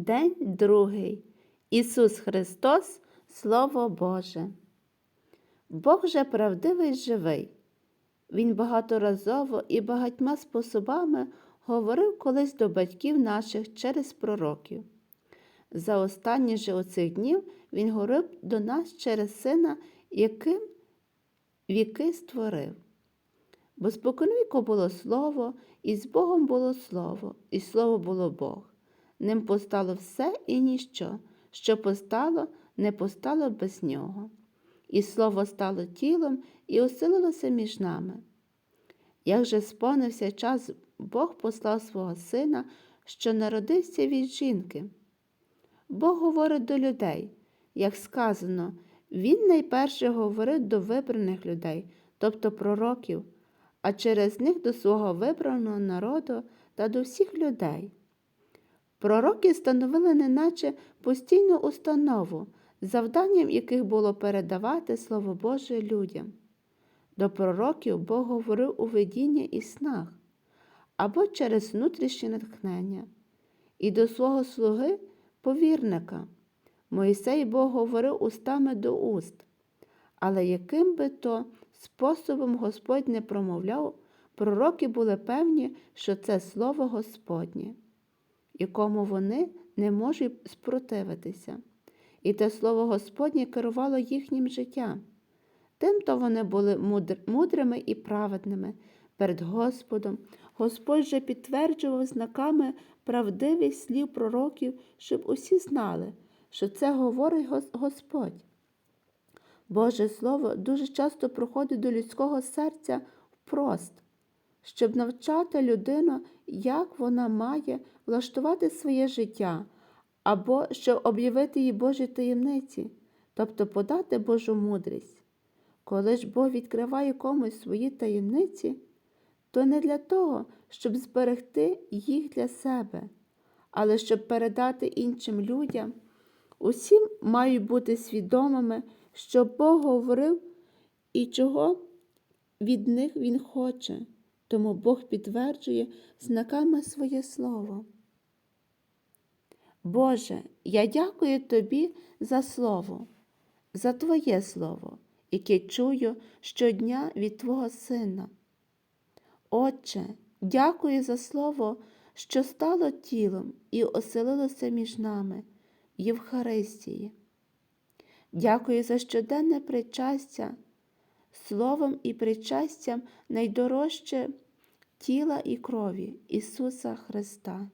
День другий. Ісус Христос, Слово Боже. Бог же правдивий живий. Він багаторазово і багатьма способами говорив колись до батьків наших через пророків. За останні же оцих днів Він говорив до нас через Сина, яким віки створив. Бо споконвіку було Слово, і з Богом було Слово, і Слово було Бог. Ним постало все і ніщо, що постало, не постало без нього. І Слово стало тілом і оселилося між нами. Як же сповнився час, Бог послав свого Сина, що народився від жінки. Бог говорить до людей, як сказано, Він найперше говорить до вибраних людей, тобто пророків, а через них до свого вибраного народу та до всіх людей. Пророки становили неначе постійну установу, завданням яких було передавати Слово Боже людям. До пророків Бог говорив у видінні і снах або через внутрішнє натхнення, і до свого слуги повірника. Моїсей Бог говорив устами до уст, але яким би то способом Господь не промовляв, пророки були певні, що це слово Господнє, якому вони не можуть спротивитися. І те слово Господнє керувало їхнім життям. Тимто вони були мудрими і праведними перед Господом. Господь же підтверджував знаками правдивість слів пророків, щоб усі знали, що це говорить Господь. Боже Слово дуже часто проходить до людського серця впрост, щоб навчати людину, як вона має влаштувати своє життя, або щоб об'явити їй Божі таємниці, тобто подати Божу мудрість. Коли ж Бог відкриває комусь свої таємниці, то не для того, щоб зберегти їх для себе, але щоб передати іншим людям. Усім мають бути свідомими, що Бог говорив і чого від них Він хоче, тому Бог підтверджує знаками своє Слово. Боже, я дякую Тобі за Слово, за Твоє Слово, яке чую щодня від Твого Сина. Отче, дякую за Слово, що стало тілом і оселилося між нами. Євхаристії. Дякую за щоденне причастя, словом і причастям найдорожче тіла і крові Ісуса Христа.